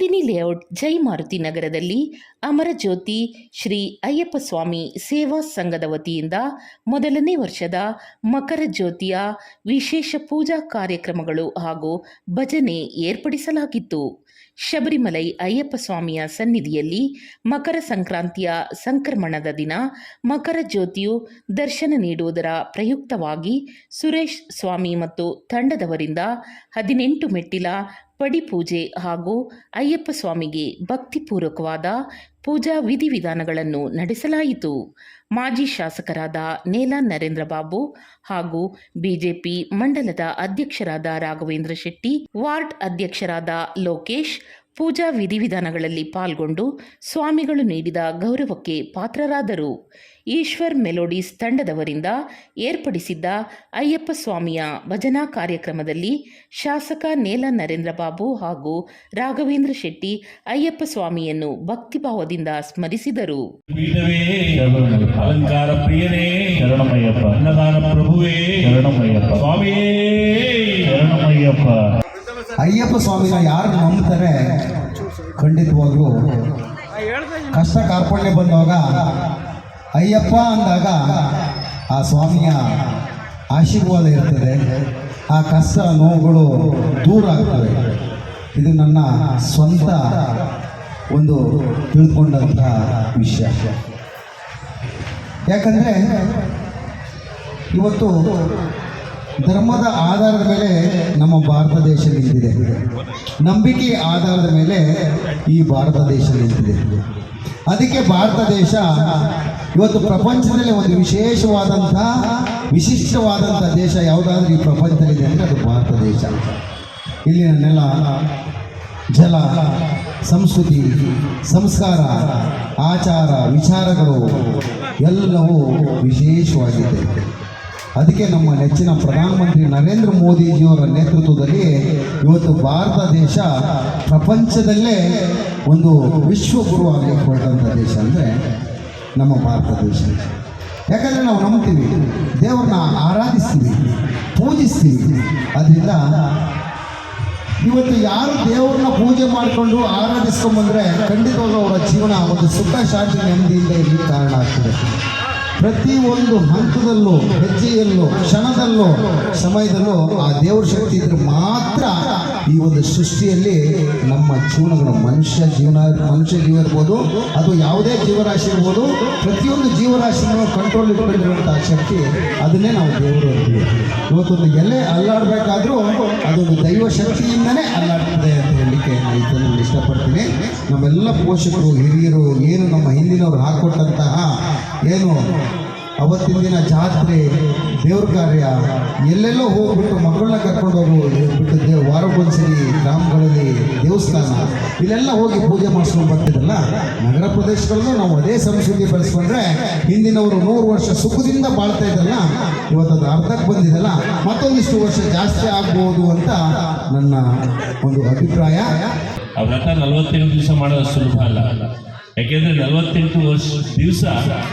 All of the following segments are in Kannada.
ಲೇಔಟ್ ಜೈ ಮಾರುತಿ ನಗರದಲ್ಲಿ ಅಮರಜ್ಯೋತಿ ಶ್ರೀ ಅಯ್ಯಪ್ಪ ಸ್ವಾಮಿ ಸೇವಾ ಸಂಘದ ವತಿಯಿಂದ ಮೊದಲನೇ ವರ್ಷದ ಮಕರ ಜ್ಯೋತಿಯ ವಿಶೇಷ ಪೂಜಾ ಕಾರ್ಯಕ್ರಮಗಳು ಹಾಗೂ ಭಜನೆ ಏರ್ಪಡಿಸಲಾಗಿತ್ತು. ಶಬರಿಮಲೈ ಅಯ್ಯಪ್ಪ ಸ್ವಾಮಿಯ ಸನ್ನಿಧಿಯಲ್ಲಿ ಮಕರ ಸಂಕ್ರಾಂತಿಯ ಸಂಕ್ರಮಣದ ದಿನ ಮಕರ ಜ್ಯೋತಿಯು ದರ್ಶನ ನೀಡುವುದರ ಪ್ರಯುಕ್ತವಾಗಿ ಸುರೇಶ್ ಸ್ವಾಮಿ ಮತ್ತು ತಂಡದವರಿಂದ ಹದಿನೆಂಟು ಮೆಟ್ಟಿಲ ಪಡಿಪೂಜೆ ಹಾಗೂ ಅಯ್ಯಪ್ಪ ಸ್ವಾಮಿಗೆ ಭಕ್ತಿಪೂರ್ವಕವಾದ ಪೂಜಾ ವಿಧಿವಿಧಾನಗಳನ್ನು ನಡೆಸಲಾಯಿತು. ಮಾಜಿ ಶಾಸಕರಾದ ನೇಲಾ ನರೇಂದ್ರ ಬಾಬು ಹಾಗೂ ಬಿಜೆಪಿ ಮಂಡಲದ ಅಧ್ಯಕ್ಷರಾದ ರಾಘವೇಂದ್ರ ಶೆಟ್ಟಿ, ವಾರ್ಡ್ ಅಧ್ಯಕ್ಷರಾದ ಲೋಕೇಶ್ ಪೂಜಾ ವಿಧಿವಿಧಾನಗಳಲ್ಲಿ ಪಾಲ್ಗೊಂಡು ಸ್ವಾಮಿಗಳು ನೀಡಿದ ಗೌರವಕ್ಕೆ ಪಾತ್ರರಾದರು. ಈಶ್ವರ್ ಮೆಲೋಡಿಸ್ ತಂಡದವರಿಂದ ಏರ್ಪಡಿಸಿದ್ದ ಅಯ್ಯಪ್ಪ ಸ್ವಾಮಿಯ ಭಜನಾ ಕಾರ್ಯಕ್ರಮದಲ್ಲಿ ಶಾಸಕ ನೇಲ ನರೇಂದ್ರ ಬಾಬು ಹಾಗೂ ರಾಘವೇಂದ್ರ ಶೆಟ್ಟಿ ಅಯ್ಯಪ್ಪ ಸ್ವಾಮಿಯನ್ನು ಭಕ್ತಿಭಾವದಿಂದ ಸ್ಮರಿಸಿದರು. ಅನ್ನದಾನ ಪ್ರಭುವೇ ಶರಣಮಯ್ಯಪ್ಪ. ಸ್ವಾಮಿಯೇ. ಶರಣಮಯ್ಯಪ್ಪ. ಅಯ್ಯಪ್ಪ ಸ್ವಾಮಿನ ಯಾರು ನಂಬ್ತಾರೆ? ಖಂಡಿತವಾಗ್ಲೂ. ಕಷ್ಟ ಕಾರ್ಪಣ್ಯ ಬಂದಾಗ ಅಯ್ಯಪ್ಪ ಅಂದಾಗ ಆ ಸ್ವಾಮಿಯ ಆಶೀರ್ವಾದ ಇರ್ತದೆ. ಆ ಕಷ್ಟ ನೋವುಗಳು ದೂರ ಆಗ್ತವೆ. ಇದು ನನ್ನ ಸ್ವಂತ ಒಂದು ತಿಳ್ಕೊಂಡಂತಹ ವಿಷಯ. ಯಾಕಂದರೆ ಇವತ್ತು ಧರ್ಮದ ಆಧಾರದ ಮೇಲೆ ನಮ್ಮ ಭಾರತ ದೇಶ ನಿಂತಿದೆ. ನಂಬಿಕೆ ಆಧಾರದ ಮೇಲೆ ಈ ಭಾರತ ದೇಶ ನಿಂತಿದೆ. ಅದಕ್ಕೆ ಭಾರತ ದೇಶ ಇವತ್ತು ಪ್ರಪಂಚದಲ್ಲಿ ಒಂದು ವಿಶೇಷವಾದಂತಹ ವಿಶಿಷ್ಟವಾದಂಥ ದೇಶ ಯಾವುದಾದ್ರೂ ಈ ಪ್ರಪಂಚದಲ್ಲಿದೆ ಅಂದರೆ ಅದು ಭಾರತ ದೇಶ. ಇಲ್ಲಿನ ನೆಲ ಜಲ, ಸಂಸ್ಕೃತಿ, ಸಂಸ್ಕಾರ, ಆಚಾರ, ವಿಚಾರಗಳು ಎಲ್ಲವೂ ವಿಶೇಷವಾಗಿದೆ ಅದಕ್ಕೆ ನಮ್ಮ ನೆಚ್ಚಿನ ಪ್ರಧಾನಮಂತ್ರಿ ನರೇಂದ್ರ ಮೋದಿಜಿಯವರ ನೇತೃತ್ವದಲ್ಲಿ ಇವತ್ತು ಭಾರತ ದೇಶ ಪ್ರಪಂಚದಲ್ಲೇ ಒಂದು ವಿಶ್ವಗುರು ಹೊರಟಂಥ ದೇಶ ಅಂದರೆ ನಮ್ಮ ಭಾರತ ದೇಶ. ಯಾಕಂದರೆ ನಾವು ನಂಬ್ತೀವಿ, ದೇವ್ರನ್ನ ಆರಾಧಿಸ್ತೀವಿ, ಪೂಜಿಸ್ತೀವಿ. ಅದರಿಂದ ಇವತ್ತು ಯಾರು ದೇವ್ರನ್ನ ಪೂಜೆ ಮಾಡಿಕೊಂಡು ಆರಾಧಿಸ್ಕೊಂಡ್ಬಂದ್ರೆ ಖಂಡಿತವಾಗ್ಲೂ ಅವರ ಜೀವನ ಒಂದು ಸುಖ, ಶಾಂತಿ, ನೆಮ್ಮದಿಯಿಂದ ಇಲ್ಲಿ ಕಾರಣ ಆಗ್ತದೆ. ಪ್ರತಿ ಒಂದು ಹಂತದಲ್ಲೂ, ಹೆಜ್ಜೆಯಲ್ಲೂ, ಕ್ಷಣದಲ್ಲೂ, ಸಮಯದಲ್ಲೂ ಆ ದೇವರ ಶಕ್ತಿ ಇದ್ರೆ ಮಾತ್ರ ಈ ಒಂದು ಸೃಷ್ಟಿಯಲ್ಲಿ ನಮ್ಮ ಜೀವನಗಳು ಮನುಷ್ಯ ಜೀವನ ಮನುಷ್ಯ ಜೀವ ಇರ್ಬೋದು, ಅದು ಯಾವುದೇ ಜೀವರಾಶಿ ಇರ್ಬೋದು, ಪ್ರತಿಯೊಂದು ಜೀವರಾಶಿನೂ ಕಂಟ್ರೋಲ್ ಇಟ್ಕೊಂಡಿರುವಂತಹ ಶಕ್ತಿ ಅದನ್ನೇ ನಾವು ದೇವರು ಅಂತೀವಿ ಇವತ್ತೊಂದು ಎಲೆ ಅಲ್ಲಾಡಬೇಕಾದ್ರೂ ಅದೊಂದು ದೈವ ಶಕ್ತಿಯಿಂದನೇ ಅಲ್ಲಾಡ್ತದೆ ಅಂತ ಹೇಳಲಿಕ್ಕೆ ನಾನು ಇದನ್ನು ಇಷ್ಟಪಡ್ತೀನಿ. ನಮ್ಮೆಲ್ಲ ಪೋಷಕರು, ಹಿರಿಯರು ಏನು ನಮ್ಮ ಹಿಂದಿನವರು ಹಾಕೊಟ್ಟಂತಹ ಏನು? ಅವತ್ತಿನ ದಿನ ಜಾತ್ರೆ, ದೇವ್ರ ಕಾರ್ಯ, ಎಲ್ಲೆಲ್ಲೋ ಹೋಗ್ಬಿಟ್ಟು ಮಕ್ಕಳನ್ನ ಕರ್ಕೊಂಡು ಹೋಗಿ ಬಿಟ್ಟು ದೇವ್ ವಾರಕ್ಕೊಂದ್ಸರಿ ಗ್ರಾಮಗಳಲ್ಲಿ ದೇವಸ್ಥಾನ. ಇಲ್ಲೆಲ್ಲ ಹೋಗಿ ಪೂಜೆ ಮಾಡಿಸ್ಕೊಂಡು ಬರ್ತಿದ್ರಲ್ಲ ನಗರ ಪ್ರದೇಶಗಳಲ್ಲೂ ನಾವು ಅದೇ ಸಂಸ್ಕೃತಿ ಬೆಳೆಸ್ಕೊಂಡ್ರೆ ಹಿಂದಿನವರು ನೂರು ವರ್ಷ ಸುಖದಿಂದ ಬಾಳ್ತಾ ಇದ್ದಲ್ಲ? ಇವತ್ತು ಅದು ಅರ್ಧಕ್ಕೆ ಬಂದಿದೆಲ್ಲ? ಮತ್ತೊಂದಿಷ್ಟು ವರ್ಷ ಜಾಸ್ತಿ ಆಗ್ಬೋದು ಅಂತ ನನ್ನ ಒಂದು ಅಭಿಪ್ರಾಯ. ಆ ವ್ರತ ನಲವತ್ತೆಂಟು ದಿವಸ ಮಾಡೋದು ಸುಲಭ ಅಲ್ಲ. ಯಾಕೆಂದ್ರೆ ನಲವತ್ತೆಂಟು ವರ್ಷ ದಿವಸ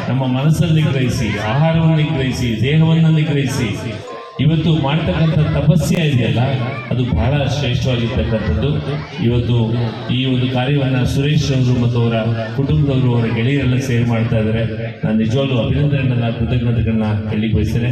ನಮ್ಮ ಮನಸ್ಸನ್ನು ನಿಗ್ರಹಿಸಿ ಆಹಾರವನ್ನು ನಿಗ್ರಹಿಸಿ ದೇಹವನ್ನು ನಿಗ್ರಹಿಸಿ ಇವತ್ತು ಮಾಡ್ತಕ್ಕಂಥ ತಪಸ್ಯ ಇದೆಯಲ್ಲ, ಅದು ಬಹಳ ಶ್ರೇಷ್ಠವಾಗಿರ್ತಕ್ಕಂಥದ್ದು. ಇವತ್ತು ಈ ಒಂದು ಕಾರ್ಯವನ್ನು ಸುರೇಶ್ ಅವರು ಮತ್ತು ಅವರ ಕುಟುಂಬದವರು, ಅವರ ಗೆಳೆಯರೆಲ್ಲ ಸೇರಿ ಮಾಡ್ತಾ ಇದ್ದಾರೆ. ನಾನು ನಿಜವಾಗ್ಲೂ ಅಭಿನಂದನೆಗಳನ್ನ, ಕೃತಜ್ಞತೆಗಳನ್ನ ಹೇಳಿ ಬಯಸ್ತೇನೆ.